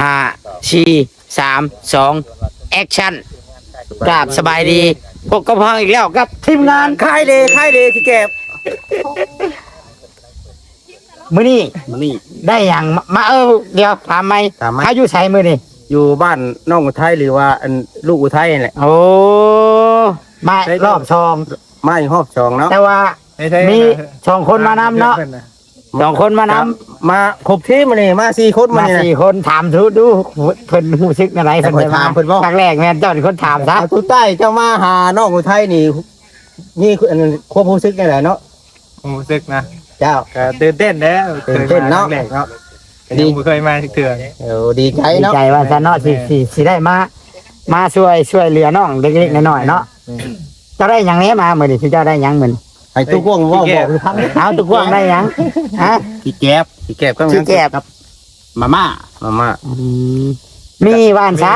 ห้าสี่สามสองแอคชั่นกราบสบายดีพบกับพังอีกแล้วกับทีมงานค่ายเลยค่ายเลยที่แก็บมื้อนี้มันนี่ได้อย่างมามาเออเดี๋ยวถามไหมถามไหมเขาอยู่ใช้มื้อนี้อยู่บ้านน้องอุทัยหรือว่าอันลูกอุทัยนี่แหละ โอ้มารอบชองไม่หอบชองเนาะแต่ว่า มีสองคนมานำเนาะ สองคนมานำมาครบที่มานี่มาสี่คนมามานี่นะสี่คนถามทุดูเพิ่นหูซึกอะไรแต่เพิ่นข่อยได้มาถามเพิ่นบ่ครั้งแรกแม่นเจ้าเป็นคนถามซะเอาทุกใต้เจ้ามาหาน้องอุทัยนี่นี่คืออันควบรู้สึกยังไงเนาะผมรู้สึกนะเจ้าก็ตื่นเต้นแล้วตื่นเต้นเนาะคยมครั้งแรกเนาะดีดีเคยมาเถื่อนเออดีใจดีเนาะใจว่าซะเนาะสิสิสิได้มามาช่วยช่วยเหลือน้องเล็กๆน้อยๆเนาะเจ้าได้หยังแหนี้มามื้อนี้สิเจ้าได้หยังมื้อนี้ ไอ้ตู้กวงว่าบอกคือพังเอาตุกกวางได้หยังฮะที่แก็บที่แก็บก็ชื่อแก็บครับมาม่ามาม่าอืมมีว่านซะ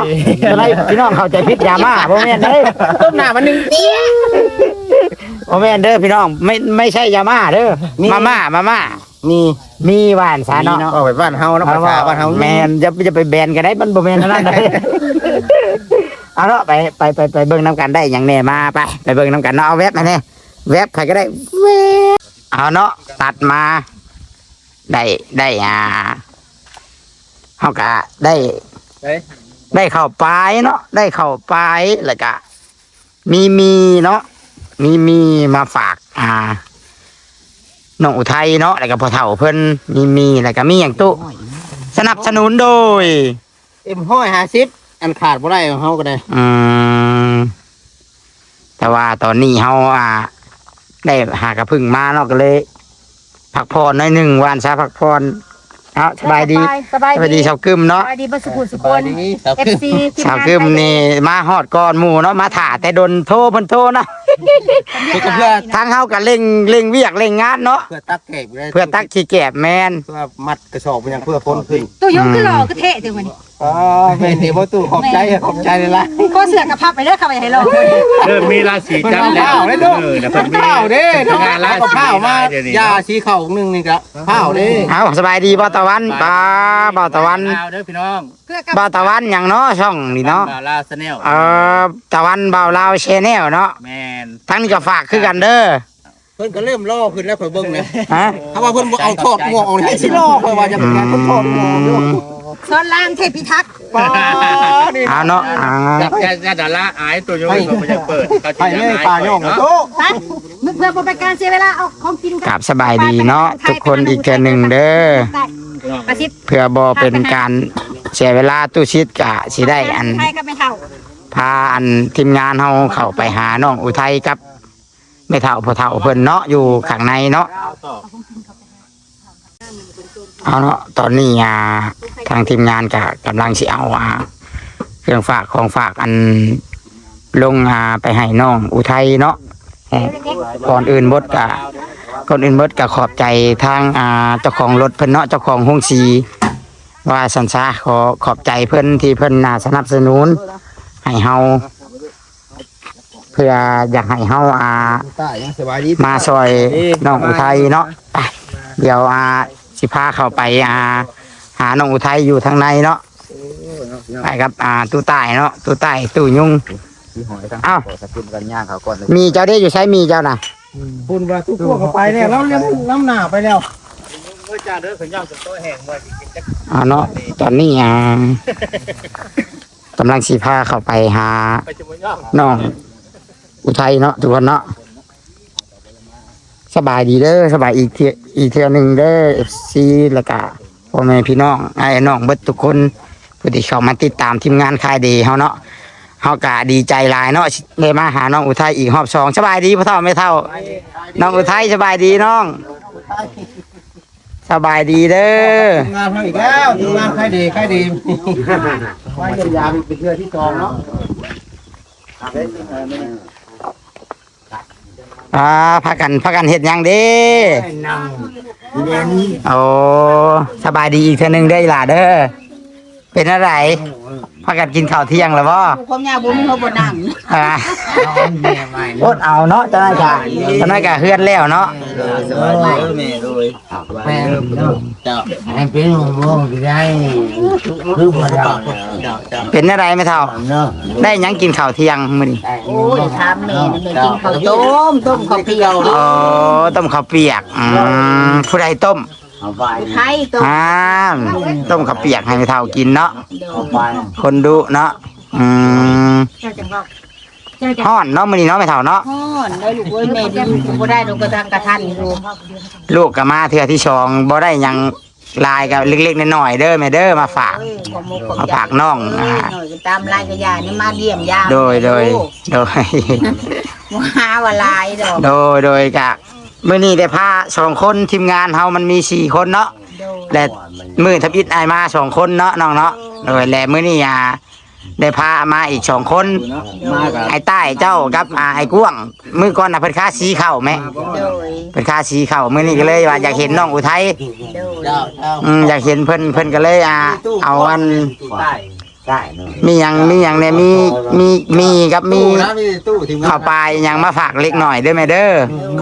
จะได้พี่น้องเข้าใจผิดอย่ามาบ่แม่นเด้อต้มหน้ามันหนึ่งบ่แม่นเด้อพี่น้องไม่ไม่ใช่ยาม่าเด้อนี่มาม่ามาม่ามีมีว่านซะเนาะเอาไปบ้านเฮาเนาะภาษาบ้านเฮาแมนจะจะไปแบนกันได้มันบ่แมนเท่านั้นเลยเอาเนาะไปไปไปไปเบิ่งน้ำกันได้อย่างแน่มาไปไปเบิ่งน้ำกันเนาะเอาแว็บมาแน่ แว็บใครก็ได้แว็บเอาเนาะตัดมา ได้ได้อ่าเฮาก็ได้เอ้ยได้เข้าไปเนาะได้เข้าไปแล้วก็มีมีเนาะมีมีมาฝาก อ่าน้องอุทัยเนาะแล้วก็พ่อเฒ่าเพิ่นมีมีแล้วก็มีอย่างตุสนับสนุนโดย เอ็มห้อยห้าสิบอันขาดบ่ได้ของเฮาก็ได้ อืมแต่ว่าตอนนี้เฮาอ่า ได้หากระพึ่งมาเนาะก็เลย พักผ่อนหน่อยหนึ่งวันซะพักผ่อนเอาสบายดีสบายสบายดีชาวกึมสเนาะบายดีบสุขุสุสคบายนดีครับ FC ทีมชาวงานกึมนี่มาฮอดก่อนหมู่เนาะมาถ่าแต่ดนโทรเพิ่นโทรเนาะเพื่อเพื่อทางเฮาก็เร่งเร่งเวียกเร่งงานเนาะเพื่อตักแกบได้เพื่อตักขี้แกบแมนเพื่อมัดกระสอบเป็นอย่างเพื่อพ้นขึ้นตัวยงคือหล่อคือเท่ถึงวันนี้ อ๋อเป็นที่ประตูขอบใจขอบใจเลยล่ะก็เสือกกับพับไปเด้อเข้าไปให้หล่อเริ่มมีราศีจับเพิ่นแล้วเอาได้ดูเออนะเพิ่เพิ่นนมีเผาเด้ทำงานราเอาศีเผามาเดี๋ยวนี้ยาสีเข่าหนึ่งนี่ครับเผาเด้เอาสบายดีบ่าวตะวันป้าบ่าวตะวันเอาเด้อพี่น้องเพื่อกับบ่าวตะวันหยังเนาะช่องนี่เนาะบาลาสแนลเอ่อตะวันบ่าวลาวแชนแนลเนาะแมนทั้งนี้ก็ฝากคือกันเด้อเพิ่นก็เริ่มล่อขึ้นแล้วข่อยเบิ่งเลยฮะถ้าว่าเพิ่นบ่เอาทอดงวงออกนี่ให้สิล่อข่อยว่าจะเป็นการเพิ่นทอดงวงอยู่ ซ้อนล่างเทพิทักษ์ป้านี่เอาเนาะอ่าจับแค่แค่ดาราอายตัวโยงเขาไม่จะเปิดเขาจะไปยังเลยไงปลาโยงเนาะ โต๊ะไปเพื่อบ่เป็นการเสียเวลาเอาของกินกราบสบายดีเนาะทุกคนอีกเทื่อหนึ่งเด้อประสิทธิ์เพื่อบอเป็นการเสียเวลาตู้ชิดกะสิได้อันไทยก็ไม่เท่าพาอันทีมงานเฮาเข้าไปหาน้องอุทัยกับไม่เท่าพ่อเท่าเพิ่นเนาะอยู่ข้างในเนาะ เอาเนาะตอนนี้อ่าทางทีมงานกะกำลังสิเอาอ่าเครื่องฝากของฝากอันลงอ่าไปให้น้องอุทัยเนาะเอ่อก่อนอื่นบดกะก่อนอื่นบดกะขอบใจทางอ่าเจ้าของรถเพิ่นเนาะเจ้าของห้องสีว่าสันซาขอขอบใจเพิ่นที่เพิ่นน่าสนับสนุนให้เฮาเพื่ออยากให้เฮาอ่าตายังสบายดีมาซอยน้องอุทัยเนาะไปเดี๋ยวอ่า สิพาเข้าไปอ่าหาน้องอุทัยอยู่ทางในเนาะไปครับอ่าตู้ใต้เนาะตู้ใต้ตู้ยุงอ้าวสกุลกันย่างเขาก่อนมีเจ้าได้อยู่ใช้มีเจ้าน่ะคุณว่าทุกพวกก็ไปแล้วเราเลี้ยงน้ำหนาไปแล้วเมื่อจ้าเด้อสัญญาณสุดโตแห่งว่าอ่าเนาะตอนนี้อ่ากำลังสิพาเข้าไปหา ไปจุ่มย่องน้องอุทัยเนาะทุกคนเนาะ สบายดีเด้อสบายอีกเทียอีกเทียหนึ่งเด้อเอฟซีแล้วก็พ่อแม่พี่น้องไอ้น้องเบิดทุกคนผู้ที่เข้ามาติดตามทีมงานคายดีเฮาเนาะเฮากะดีใจหลายเนาะเลยมาหาน้องอุทัยอีกรอบสองสบายดีพ่อเท่าไม่เท่า น้องอุทัยสบายดีน้อง สบายดีเด้อ ทำงานทำอีกแล้วทำงานใครดีใครดีว่าเยี่ยมยามเป็นเทือที่สองเนาะ อ่าพากันพากันเฮ็ดหยังเด้โอ้สบายดีอีกเทื่อหนึงได้อล่ะเด้อเป็นอะไร พากันกินข้าวเที่ยงแล้วบ่ความยาวบ่มีเขาบ่นั่งอ่าอดเอาเนาะจะได้กะจะได้กะเฮือนแล้วเนาะแม่เจ้าให้เป็นวงที่ได้คือบ่ได้เป็นอะไรไม่เท่าเนาะได้หยังกินข้าวเที่ยงมื้อนี้โอ้ยถามแม่นี่แม่กินข้าวต้มต้มข้าวเปียกอ๋อต้มข้าวเปียกอืมผู้ใดต้ม เอาไปไทยต้มอ่าต้มข้าวเปียกให้ไม่เท่ากินเนาะเอาไปคนดุเนาะอืมเจ้าจังว่าเจ้าจังฮ้อนเนาะมื้อนี้เนาะไม่เท่าเนาะฮ้อนได้ลูกเอ้ยแม่ดีบ่ได้ลูกกระทังกระทันอยู่ลูกก็มาเทื่อที่สองบ่ได้หยังลายกับเล็กๆน้อยๆเด้อแม่เด้อมาฝากเอ้ยขอมุกขอมาฝากน้องเอ้อ่ายหน่อยก็ตามรายกระยานี่มาเยี่ยมยามโดยโดยโดยบ่หาว่าลายดอก โดยโดยกะ มื้อนี้ได้พาสองคนทีมงานเฮามันมีสี่คนเนาะโดยและมื้อทับอิดอายมาสองคนเนาะน้องเนาะโดยและมื้อนี้อ่าได้พามาอีกสองคนไอ้ใต้เจ้ากับอ่าไอ้กวางมื้อก่อนน่ะเพิ่นค้าสีเข้าแม่โดยเพิ่นค้าสีเข้ามื้อนี้ก็เลยว่าอยากเห็นน้องอุทัยโดยเจ้าเจ้าอืมอยากเห็นเพิ่นเพิ่นก็เลยอ่าเอาอันได้ ได้เนาะมีหยังมีหยังเนี่ยมีมีมีกับมีตู้นะมีตู้ที่ข้าวปลายหยังมาฝากเล็กหน่อยเด้อแม่เด้อ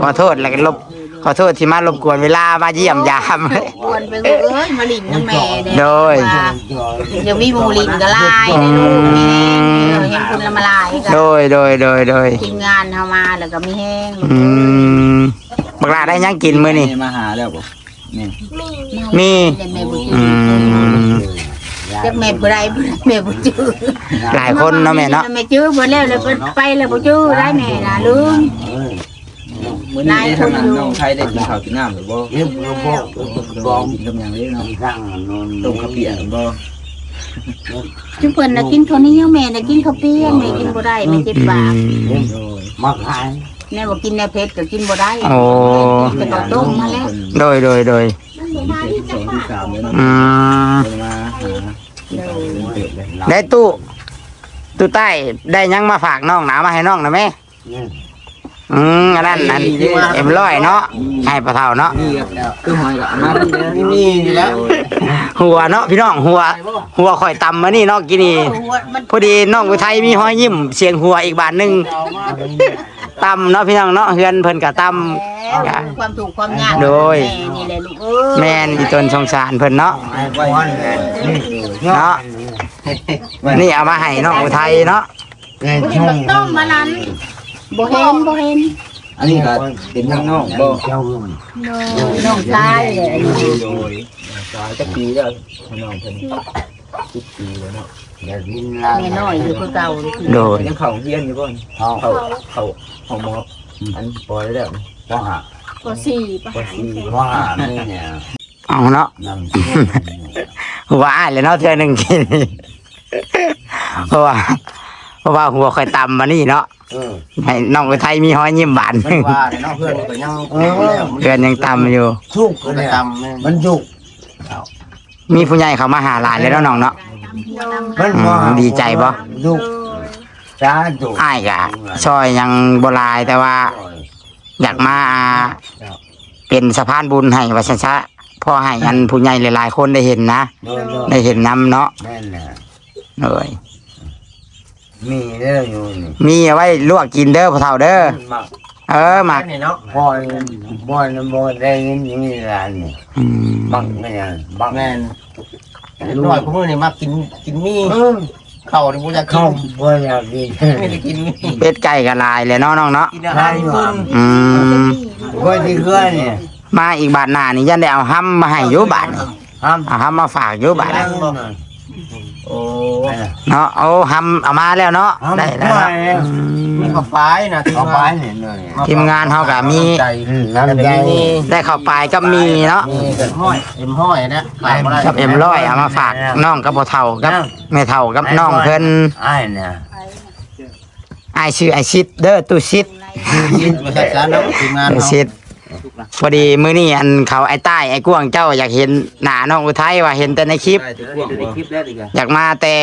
ขอโทษแล้วก็ลบขอโทษที่มารบกวนเวลามาเยี่ยมยามควรไปเอ้ยมาลินน้ำแม่เด้โดย ว่าเดี๋ยวมีหมูลินก็ลายนะลูกมีแห้งเออเห็นคุณละมาลายกัโดยโดยโดยโดยทีมงานเฮามาแล้วก็มีแห้งอืมบักลาได้หยังกินมื้อนี่มาหาแล้วบ่มีเล่นแม่บุจือือม จักแม่บ่ได้บ่ได้แม่บ่จื้อหลายคนเนาะแม่เนาะแม่จื้อบ่แล้วเลยเพิ่นไปแล้วบ่จื้อได้แม่น่ะลืมมื้อนี้ได้ทำงานน้องไทยได้กินข้าวกินน้ำหรือบ่เรียบร้อยบองกินกับหยังเด้เนาะสร้างนนต้มข้าวเปียกบ่จุเพิ่นน่ะกินข้าวเหนียวแม่น่ะกินข้าวเปียกแม่กินบ่ได้แม่เจ็บอืปากมมาขายแม่บ่กินแนวเผ็ดก็กินบ่ได้โอ้เป็นข้าวต้มมาแล้วโดยโดยโดยที่สองที่สาม แล้วเนาะอืมมาหาได้ตู้ตู้ใต้ได้หยังมาฝากน้องหนามาให้น้องนะแม่อืมอันนั้นอันเอ็มร้อยเนาะให้ปลาเท่าเนาะคือหอยกับมานี่มีแล้วหัวเนาะพี่น้องหัว หัวข่อยตำมานี่เนาะกินนี่มันพอดีน้องอุทัยมีห้อยยิ้มเสียงหัวอีกบาทหนึง ตำเนาะพี่น้องเนาะเฮือนเพิ่นก็ตแล้วความถูกข์ความยากโดยแม่นี่แหละลูกเอ้ยำแม่นอีตนสงสารเพิ่นเนาะไอ้ก้อนนี่เนาะนี่เอามาให้น้องอุทัยเนาะเงินเห็นช่อบังกต้มมานั้นบ่เห็นบ่เห็นอันนี้ก็เป็นทางน้องบ่เจ้าเงินน้องชายเลยโดยสายจะปีแล้วน้องเพิ่นสิบปีแล้วเนาะ เดี๋ยวกินละแม่น้อยอยู่คือเก่าโดย ยังเข้าเฮียนอยู่บ่เขาเข้าเข้าห้องหมออันปล่อยแล้วว่าหาก็สี่ปะว่าหานี่เนี่ยเอาเนาะนำหัวอ้ายเลยเนาะเทื่อหนึงกินเพราะว่าเพราะว่าหัวข่อยตำมานี่เนาะเออให้น้องอุทัยมีห้อยยิ้มบาทหมันึนงว่าเนาะเพื่อนก็ยังเออเพื่อนยังตำอยู่ชุกเนี่ยมันชุกมีผู้ใหญ่เขามาหาหลานแล้วเนาะน้องเนาะ มันอืมดีใจบ่ชุกจ้าจุกอ้ายกะซอยยังบหลายแต่ว่า อยากมาเป็นสะพานบุญให้วัชชะพ่อให้อันผู้ใหญ่หลายๆคนได้เห็นนะ โดนได้เห็นน้ำเนาะแม่นแหละเอ้ยมีเด้ออยู่นี่มีเอาไว้ลวกกินเด้อพ่อเฒ่าเด้อมักเออหมักนี่เนาะพอยบ่อยบ่ได้ยินอย่างนี้ร้านนี่อืมบักแม่นบักแม่น น้อยพวกมื้อนี้มากินกินมีเออข้าวนี่บ่อยากกิเข้านบ่อยากกินไม่ได้กินมีเป็ดไก่กับลายเลยเนาะน้องเนาะกินอาหารญี่ปุ่นอืมบ่ที่เคยนี่มาอีกบาทหน้านี่ยันได้เอาห้ำมาให้อยู่บาทนี่ห้ามเอาห้ำมาฝากอยู่บาทนี่ โอ้เนาะเอาห้ำเอามาแล้วเนาะได้แล้วเนาะอืมีมข้าวฟ้ายนะที่เอาไปว่านี่เลยทีมงานเฮาก็มีใจน้ำใจได้เข้าไปก็มีเนาะมีกันห้อยเอ็มห้อยนะขายบ่ได้ กับเอ็มร้อยเอามาฝากน้องกับพ่อเฒ่ากับแม่เฒ่ากับน้องเพิ่นอ้ายเนี่ยไอายชื่อไอชิดเด้อตู้ชิดกินบ่ใช่ซะเนาะทีมงานตู้เฮา ชิด พอดีมื้อนี้อันเขาไอ้ใต้ไอ้กวางเจ้าอยากเห็นหน้าน้องอุทัยว่าเห็นแต่ในคลิปได้คลิปแล้วดิกะอยากมาแต่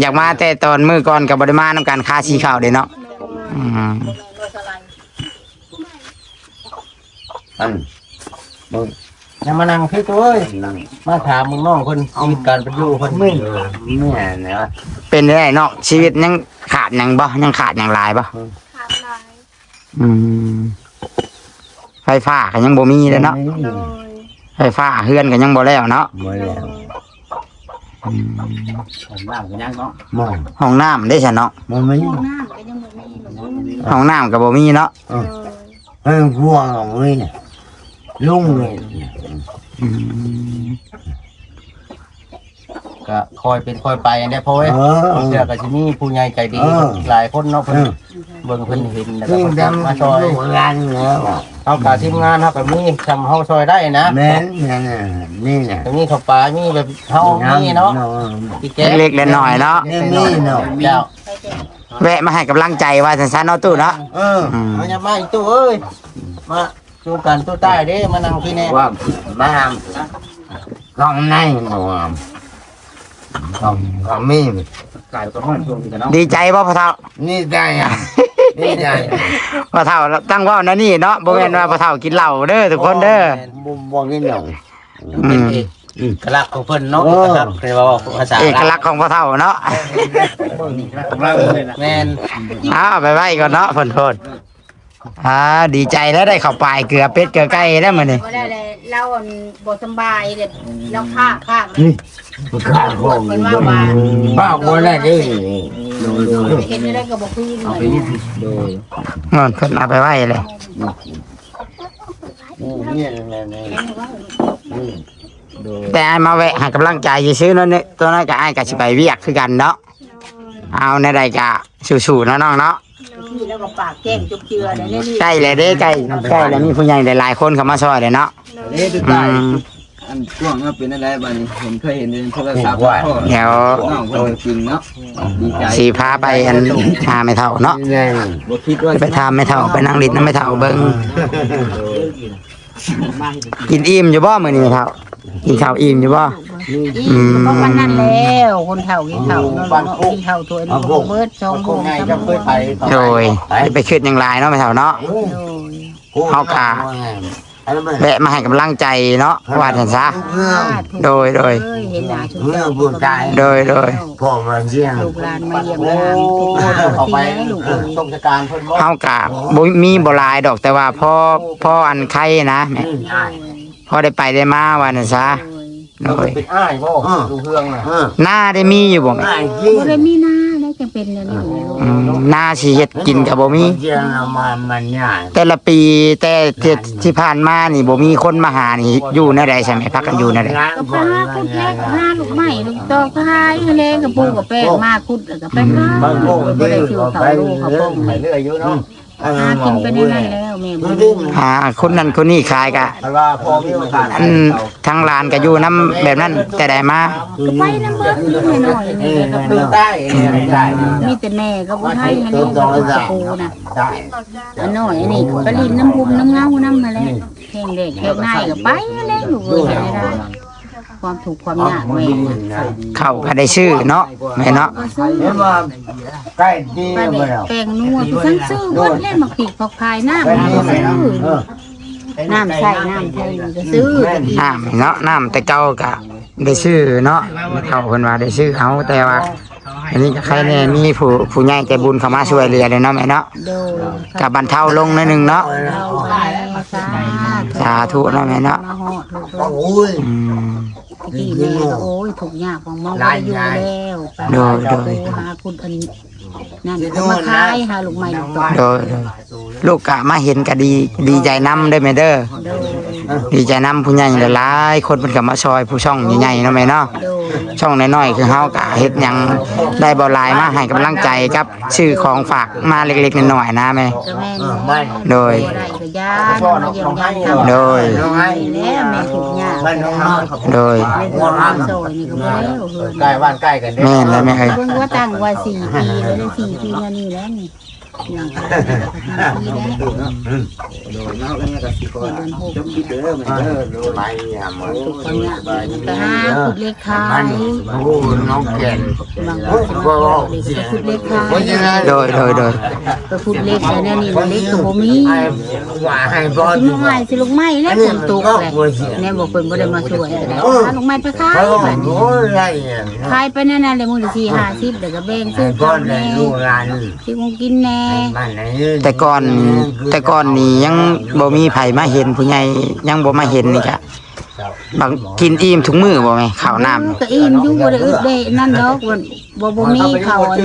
อยากมาแต่ตอนมื้อก่อนกับบริมานํการค่าชีข้าวเด้เนาะอืมอันมึงอย่ามานั่งพี่ตัวเอ้ยมาถามมึงน้องคนชีวิตการเป็นอยู่คนมึงแม่เนี่ยเป็นได้เนาะชีวิตยังขาดหยังบ่ยังขาดหยังหลายบ่ขาดหลายอืม ไฟฟ้าก็ยังบ่มีเลยเนาะโดยไฟฟ้าเฮือนก็ยังบ่แล้วเนาะบ่โดแล้วยอืมผมว่าก็ยังเนาะมองห้องน้ำได้ซะเนาะมันไม่ห้องน้ำก็ยังบ่มีหนูห้องน้ำก็บ่มีเนาะโดยเออพวงของเลยเนี่ยลุงเลยอืม ก็คอยเป็นคอยไปอันเนี้ยเพราะว่าเออเชื่อก็จะมีผู้ใหญ่ใจดีเออหลายคนเนาะเพิ่นเออ เบิ่งเพิ่นเห็นแล้วก็ยิ่งเพิ่นดำมาซอยลูกหลานแล้วเอากาทีมงานเฮาก็มีทำเฮาซอยได้นะแม่นนั่นน่ะนี่น่ะก็มีข้าวปลามีแบบเฮามีเนาะพี่แจ๊เล็กๆน้อยๆเนาะนี่นี่เนาะเจ้าแวะมาให้กำลังใจว่าซั่นๆเนาะตู้เนาะเออเอาอย่ามาอีกตู้เอ้ยมาดูกันตู้ใต้เด้มานั่งพี่แน่ว่าบ้าน กองในบ่ว่ากองกองมีกลายเป็นห้องช่วงนี้กันเนาะดีใจบ่พ่อเฒ่านี่ได้อะนี่ได้พ่อเฒ่าตั้งเว้านั่นนี่เนาะบ่แม่นว่าพ่อเฒ่ากินเหล้าเด้อทุกคนเด้อบ่บ่กินหรอกเป็นเอกลักษณ์ของเพิ่นเนาะเออครับเรียกว่าภาษาเอกลักษณ์ของพ่อเฒ่าเนาะแม่นอ้าวไปไว้ก่อนเนาะเพิ่นโทษ อ่าดีใจแล้วได้เข้าไปเกลือเป็ดเกลือไก่แล้วมื้อนี้บ่ได้เลยเราอันบ่สำบายเลยเราพาพาข้าวของเพิ่นว่าว่าบ้าบ่ได้ดิเห็นอะไรก็บ่คือหน่อยนะโดยเงินเพิ่นเอาไปไว้เลยนี่แม่นี่โดยแต่อ้ายมาแวะให้กำลังใจซื่อๆเนาะเนี่ยตัวนั้นก็อ้ายก็สิไปเวียกคือกันเนาะเอาในใดก็สู้ๆเนาะน้องเนาะ พี่แล้วก็ปากแก้มจุกเจือได้นี่ใกล้เลยเด้ใกล้ใกล้แล้วมีผู้ใหญ่หลายๆคนเข้ามาช่วยเลยเนาะเอ๊ะตุ๊อืตายมอันช่วงนั้นเป็นอะไรบ้างผมเคยเห็นในโทรศัพท์เดี๋ยวน้องคนจริงเนาะดีใจสีพาไปอันหาไม่เท่าเนาะบ่คิดว่าไปทำไม่เท่าไปนั่งลิ้นน้ำไม่เท่าเบิ้งกินอิ่มอยู่บ่มื้อนี้ไม่เท่า กินข้าวอิ่มอยู่บ่อีก็วันนั้นแล้วคนเฒ่ากินเฒ่าเนาะกินเฒ่าตัวนี้เบิดสองคโมนงง่ายสามจะโมเคยงไปโดยไปขึ้นอย่างไรเนาะไม่เท่าเนาะโดยเฮากะแวะมาให้กำลังใจเนาะว่าซั่นซะโดยโดยเห็นหน้าชุดเมื่อบุญตายโดยโดยพ่อมาเยี่ยมลูกหลานมาเยี่ยมโอ้หลานติดตามเข้าไปที่ลูกเอ้ยตรงชะการเพิ่นบ่เฮากะบ่มีบ่หลายดอกแต่ว่าพ่อพ่ออันไข่นะแม่ พ่อได้ไปได้มาว่านั่นซะโดยเป็นอ้ายบ่ดูเฮืองน่ะเออหน้าได้มีอยู่บ่แม่ง่ายจริงบ่ได้มีหน้าได้จะเป็นอันนี้ลูกอืมหน้าสิเฮ็ดกินก็บ่มีเยี่ยมมามันง่ายแต่ละปีแต่ที่ที่ผ่านมานี่บ่มีคนมาหานี่อยู่ในใดใช่ไหมพักกันอยู่ในใดก็พาคุดแรกพาลูกใหม่ลูกตอกพายแลกับปูกับแป้งมาคุดแล้วก็ไปพาบางโลกบ่ได้ซื้อเขาลูกเขาป้องไปเรื่อยอยู่เนาะ เออหาหมกิอนไปในเว้ยนั้นแล้วแม่บ่ดิ้นหาคนนั้นคนนี้ขายกะเพราะว่าพอมีโอกาสอันทั้งร้านก็อยู่น้ำแบบนั้น แต่ได้มาก็ไปนำเบิดนิดหน่อยนี่ก็ตื่นใต้เนี่ยได้ มีแต่แม่ก็บ่ให้อันนี้ก็ปูน่ะได้อันน้อยอันนี้ก็ลินน้ำพุมน้ำเงาน้ำมาแล้วแข่งเด็กแข่งง่ายก็ไปแล้วลูกเอ้ยไม่ได้ ความถูกข์ความยากแม่เข้าก็ได้ชื่อเนาะแม่เนาะก็ซื้อเห็นว่าใกล้ดีปลามาเด็กแล้วแปลงนัวทุกทั้งซื้อหมดเล่นมาปีกผักพายน้ำก็ซื้อเออน้ำใส่น้ำใส่ก็ซื้อน้ำเนาะน้ำแต่เก่าก็ได้ชื่อเนาะไม่เข้าเพิ่นว่าได้ชื่อเอาแต่ว่า อันนี้ก็ใครแน่มีผู้ผู้ใหญ่ใจบุญเข้ามาช่วยเหลือเลยเนาะแม่เนาะโดยกับบรรเทาลงหนิดนึงเนาะเราไปสาสาธุเนาะแม่เนาะมาหอดลูกโอ้ย อืม ที่แม่ก็โอ้ยถูกยากของมองไปอยู่แล้วไปโดยโดย หาคุณอันนั่นก็มาขายหาลูกใหม่ลูกต่อโดยโดยลูกกะมาเห็นก็ดีดีใจนำได้ไหมเด้อโดยดีใจนำผู้ใหญ่หลายๆคนเพิ่นก็มาช่วยผู้ช่องใหญ่ๆเนาะแม่เนาะโดย ช่องน้อยๆคือเฮากะเฮ็ดหยังได้บ่หลายมาให้กำลังใจกับชื่อของฝากมาเล็กๆน้อยๆนะแม่ ก็แม่นโดยได้ก็ยานมาเยี่ยมยามทำโดย แล้วแม่ถูกยากบ้านน้องน้อยโดยไม่พอทำซอยนี่ก็บ่แล้วเฮือนใกล้บ้านใกล้กันเด้แม่นแล้วแม่เอ้ยเพิ่งว่าตั้งว่าสี่ปีแล้วได้สี่ปีแล้วนี่แล้วนี่ ยังก็ได้ที่ได้โดยเนาะแล้วเนี่ยก็สิก็จบคิดเด้อมันเด้อโดยไปอะหมดทุกคนเนี่ยไปหาขุดเล็กขายโอ้น้องแก่นบางคนจะมาเอาเล็กไปขุดเล็กขายโดยโดยโดยไปขุดเล็กแต่เนี่ยนี่เล็กก็บ่มีให้ว่าให้บอลสิมาหายสิลูกไม้แล้วฝนตกแหละแม่บอกเพิ่นบ่ได้มาช่วยก็ได้าลูกไม้ไปขายเขาบัดนี้โอ้ยไรอะขายไปนั่นน่ะเลยมื้อละ4 50แล้วก็แบ่งซื้ให้อบอข้าวลในแน่ลูกหลานสิคงกินแน่บ้านไแต่ก่อนแต่ก่อนนี่ยังบ่มีไผมาเห็นผู้ใหญ่ยังบ่มาเห็นนี่กะบางกินอิ่มทุกมื้อบ่แม่ข้าวน้ำนี่ก็อิ่มอยู่บ่ได้อึดได้นั่นดอกบ่บ่บ่มีข้าวอัน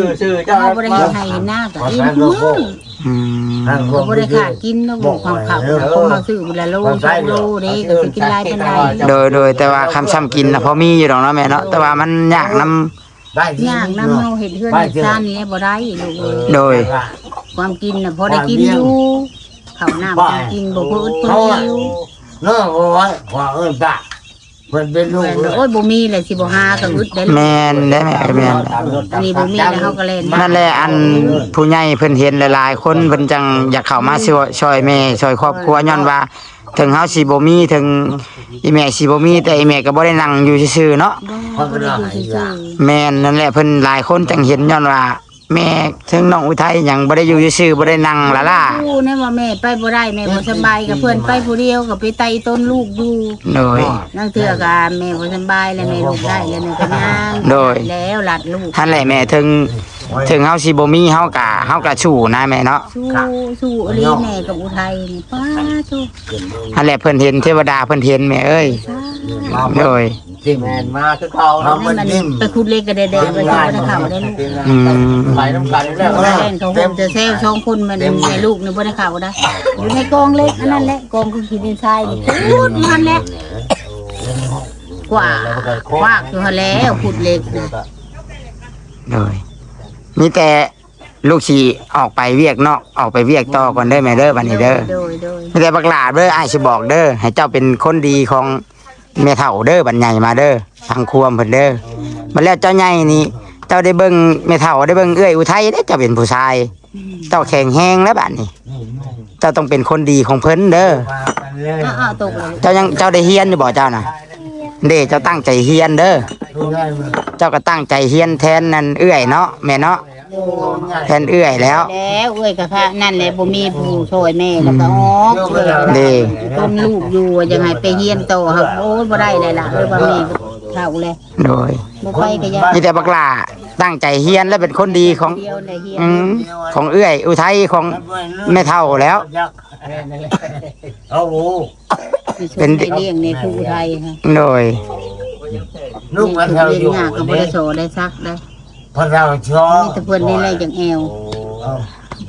เฮาบ่ได้เฮ็ดให้เห็นหน้าก็อิ่มทุกมื้ออืมก็บ่ได้ขาดกินเนาะบ่ความข้าวนะคงเฮาซื้อบุละโลสองโลเด้ก็สิกินหลายปานใดโดยโดยแต่ว่าคำซ้ำกินนะพอมีอยู่ดอกเนาะแม่เนาะแต่ว่ามันยากนํ บ้านย่างน้ำเฮาเฮ็ดเฮือนเฮ็ดซ่านนี่บ่ได้ลูกเอ้ยโดย ความกินน่ะพอได้กินอยู่ข้าวน้ำการกินบ่พออึดเพิ่นหิวเนาะโอ้ยขอเอิ้นปะเพิ่นเป็นลูกแม่นโอ้ยบ่มีเลยสิบ่หาก็อึดได้ลูกแม่นได้แม่แม่นอันนี้บ่มีแล้วเฮาก็เล่นมานั่นแหละอันผู้ใหญ่เพิ่นเห็นหลายๆคนเพิ่นจังอยากเข้ามาช่วยช่วยแม่ช่วยครอบครัวย้อนว่า ถึงเฮาสิบ่มีถึงอีแม่สิบ่มีแต่อีแม่ก็บ่ได้นั่งอยู่ซื่อๆเนาะบ่บ่ได้อยู่ซื่อแม่นนั่นแหละเพิ่นหลายคนจังเห็นย้อนว่า แม่ถึงน้องอุทัยหยังบ่ได้อยู่ซื่อๆบ่ได้นั่งละล่ะๆผู้นะว่าแม่ไปบ่ได้แม่บ่สบายกับเพิ่นไปผู้เดียวก็ไปไต่ต้นลูกอยู่โดยนั่งเทื่อก็แม่บ่สบายแล้วแม่ลูกได้แล้วแม่ก็ย่างโดยแล้วหลัดลูกท่านแหละแม่ถึง ถึงเฮาสิบ่มีเฮากะเฮากะสู้นะแม่เนาะสู้สู้อลีแม่กับอุทัยนี่ป้าสู้ท่านแหละเพิ่นเห็นเทวดาเพิ่นเห็นแม่เอ้ยซ่าโดยที่แมนมาคือเขานั่เนาะนมันมันนิ่มไปคุดเล็กก็ได้ๆไปซื้อไปข่าวได้ลูกอืมไปน้ำกันแล้วเขาเล่นเขาคงจะเซลช่องคนมันแม่ลูกนี่บ่ได้ข่าวได้อยู่ในกองเล็กอันนั้นแหละกองคือขีดินทรายนี่พูดมันแหละกว่ากวากอยู่หั่นแล้วพูดเล็กนะโดย มีแต่ลูกสิออกไปเวียกนอกออกไปเวียกต่อก่อนเด้อแม่เด้อบัดนี้เด้อโดยโดยมีแต่บักหลาเด้ออ้ายสิบอกเด้อให้เจ้าเป็นคนดีของแม่เฒ่าเด้อบัดใหญ่มาเด้อทางควมเพิ่นเด้อมาแล้วเจ้าใหญ่นี่เจ้าได้เบิ่งแม่เฒ่าได้เบิ่งเอื้อยอุทัยเด้อเจ้าเป็นผู้ชายเจ้าแข็งแรงแล้วบัดนี้ เจ้าต้องเป็นคนดีของเพิ่นเด้อ อ้าวๆตกเลยเจ้ายังเจ้าได้เฮียนอยู่บ่เจ้าน่ะเด้เจ้าตั้งใจเฮียนเด้อ เจ้าก็ตั้งใจเฮียนแทนนั่นเอื้อยเนาะแม่เนาะ แทนเอื้อยแล้ว แล้วเอ้ยกับพระนั่นแหละบ่มีผู้ช่วยแม่แล้วก็ออกช่วยเด้ ต้นลูกอยู่ยังไงไปเฮียนโตครับโอ้ยบ่ได้เลยล่ะเอ้ยว่าแม่เฒ่าเลยโดยบ่ไปก็ยามีแต่บักหลาตั้งใจเฮียนและเป็นคนดีของ เดียวเลยเฮียนอืมของเอื้อย อุทัยของแม่เฒ่าแล้ว เอาโอ้เป็เป็นนไปเลี้ยงในครูไทยฮะโดยลูกมันเราเลี้ยงอยู่ยากก็บ่ได้โสได้ซักได้ พอเราชอมีแต่เพิ่นนี่แหละจังแอว ผั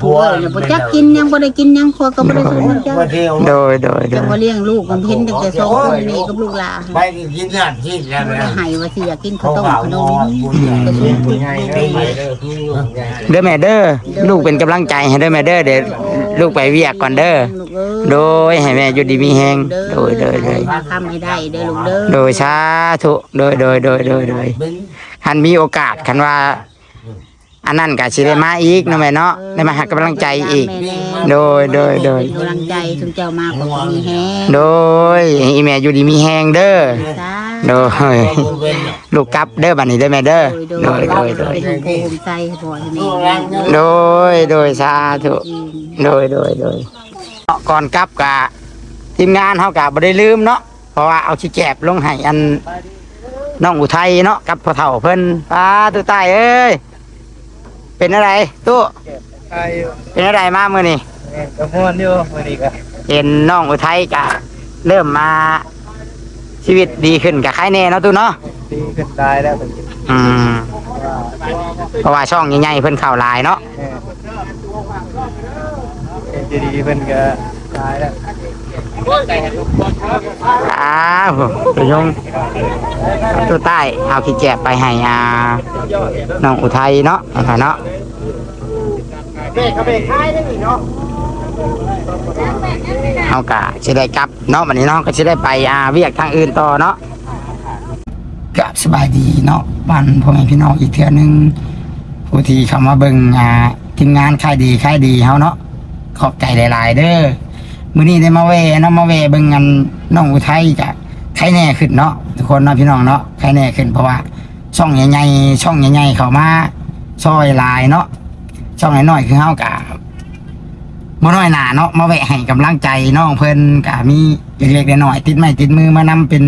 ผู้วเอ้ยน่ะบ่จักกินยังบ่ได้กินยังครัวก็บ่ได้สนมันจักมาเดียวโดยโดยโดจังยว่าเลี้ยงลูกมันเห็นตั้งแต่สองคนนี่กับลูกหลานไปกินงานที่แล้วบ่ได้ให้ว่าสิอยากกินข้าเขาวต้มว่าขนวอมบุญใหญ่บุญใหญ่เลยเด้อแม่เด้อลูกเป็นกำลังใจให้เด้อแม่เด้อเดี๋ยวลูกไปเวียกก่อนเด้อลูกเอ้ยโดยให้แม่อยู่ดีมีแฮงโดยโดยโดยมาทำให้ได้เด้อลูกเด้อ โดยสาธุโดยโดยโดยโดยโดยคัน มีโอกาสคันว่า อันนั้นก็สิได้มาอีกเนาะแม่เนาะได้มาหากำลังใจอีก โดยโดยโดย เป็นกำลังใจถึงเจ้ามากกว่ามีแฮงโดยให้อีแม่อยู่ดีมีแฮงเด้อสาโดยลูกกลับเด้อบัดนี้เด้อแม่เด้อโดยโดโดยยโดยโดยเป็นภูมิใจให้พ่อให้แม่โดยโดยสาธุโดยโดยโดยก่อนกลับกะทีมงานเฮากะบ่ได้ลืมเนาะเพราะว่าเอาขี้แกบลงให้อัน น้องอุทัยเนาะกับพ่อเฒ่าเพิ่นป้าตู้ใต้เอ้ยเป็นอะไรตู้ไอ้เป็นอะไรมามื้อนี้กระมวลอยู่มื้อนี้ก็เห็นน้องอุทัยกะเริ่มมาชีวิตดีขึ้นกะคล้ายแน่เนาะตู้เนาะดีขึ้นได้แล้วเป็นอืมเพราะว่าช่องใหญ่ๆเพิ่นเข้าหลายเนาะจะดีเพิ่นก็ตายแล้ว อ้าวไปยงตัวใต้เอาขี้แกบไปให้อ่าน้องอุทัยเนาะนะคะเนาะเบรกเขาเบรกท้ายได้นี่เนาะเอากะสิได้กลับเนาะวันนี้เนาะก็สิได้ไปอ่าเวียกทางอื่นต่อเนาะกับสบายดีเนาะบ้านพ่อแม่พี่น้องอีกเทื่อหนึงผู้ที่เข้ามาเบิ่งอ่าทีมงานค่ายดีค่ายดีเฮาเนาะขอบใจหลาย ๆ เด้อ มื้อนี้ได้มาแวเนาะมาแวเบิ่งกันน้องอุทัยกะใครแน่ขึ้นเนาะทุกคนเนาะพี่น้องเนาะใครแน่ขึ้นเพราะว่าช่องใหญ่ๆช่องใหญ่ๆเข้ามาซอยลายเนาะช่องน้อยๆคือเฮากะบ่น้อยหนาเนาะมาแวะให้กำลังใจน้องเพิ่นกะมีเล็กๆน้อยๆติดไม้ติดมือมานำเป็น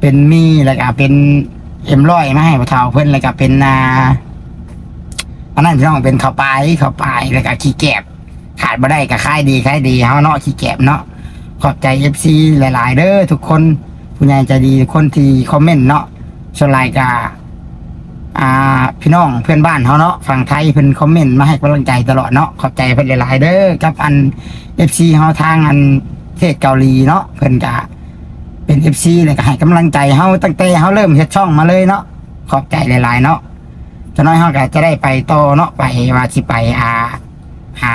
เป็นมีแล้วก็เป็นเอ็มร้อยมาให้พ่อเฒ่าเพิ่นแล้วก็เป็นนาอันนั้นพี่น้องเป็นข้าวปลายข้าวปลายแล้วก็ขี้แกบ ขาดบ่ได้ก็ค่ายดีค่ายดีเฮาเนาะขี้แกบเนาะขอบใจ FC หลาย ๆ เด้อทุกคนผู้ใหญ่ใจดีทุกคนที่คอมเมนต์เนาะส่วนรายกาอ่าพี่น้องเพื่อนบ้านเขาเนาะฝั่งไทยเพิ่นคอมเมนต์มาให้กำลังใจตลอดเนาะขอบใจเพิ่นหลาย ๆ เด้อกับอันเอฟซีเฮาทางอันประเทศเกาหลีเนาะเพิ่นก็เป็นเอฟซีเลยก็ให้กำลังใจเฮาตั้งแต่เฮาเริ่มเฮ็ดช่องมาเลยเนาะขอบใจหลาย ๆ เนาะจะน้อยเฮาก็จะได้ไปโตเนาะไปว่าสิไปอ่า หา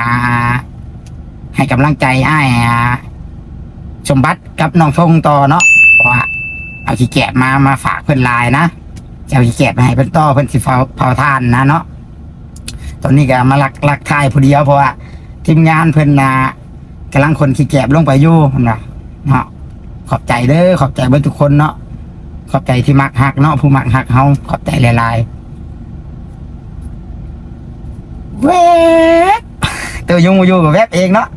ให้กำลังใจอ้ายอ่าสมบัติกับน้องฟงต่อเนาะเพราะว่าเอาขี้แกะมามาฝากเพื่อนลายนะจะเอาขี้แกะมาให้เพื่อนต่อเพื่อนสิเผาเผาทานนะเนาะตอนนี้ก็มาลักลักทายผู้เดียวเพราะว่าทีมงานเพื่อนนากำลังคนขี้แกะลงไปอยู่นะเนาะขอบใจเด้อขอบใจเบิดทุกคนเนาะขอบใจที่มักหักเนาะผู้มักหักเฮาขอบใจหลายๆเว้ บตัวยุงอยู่กับแวบเองเนาะ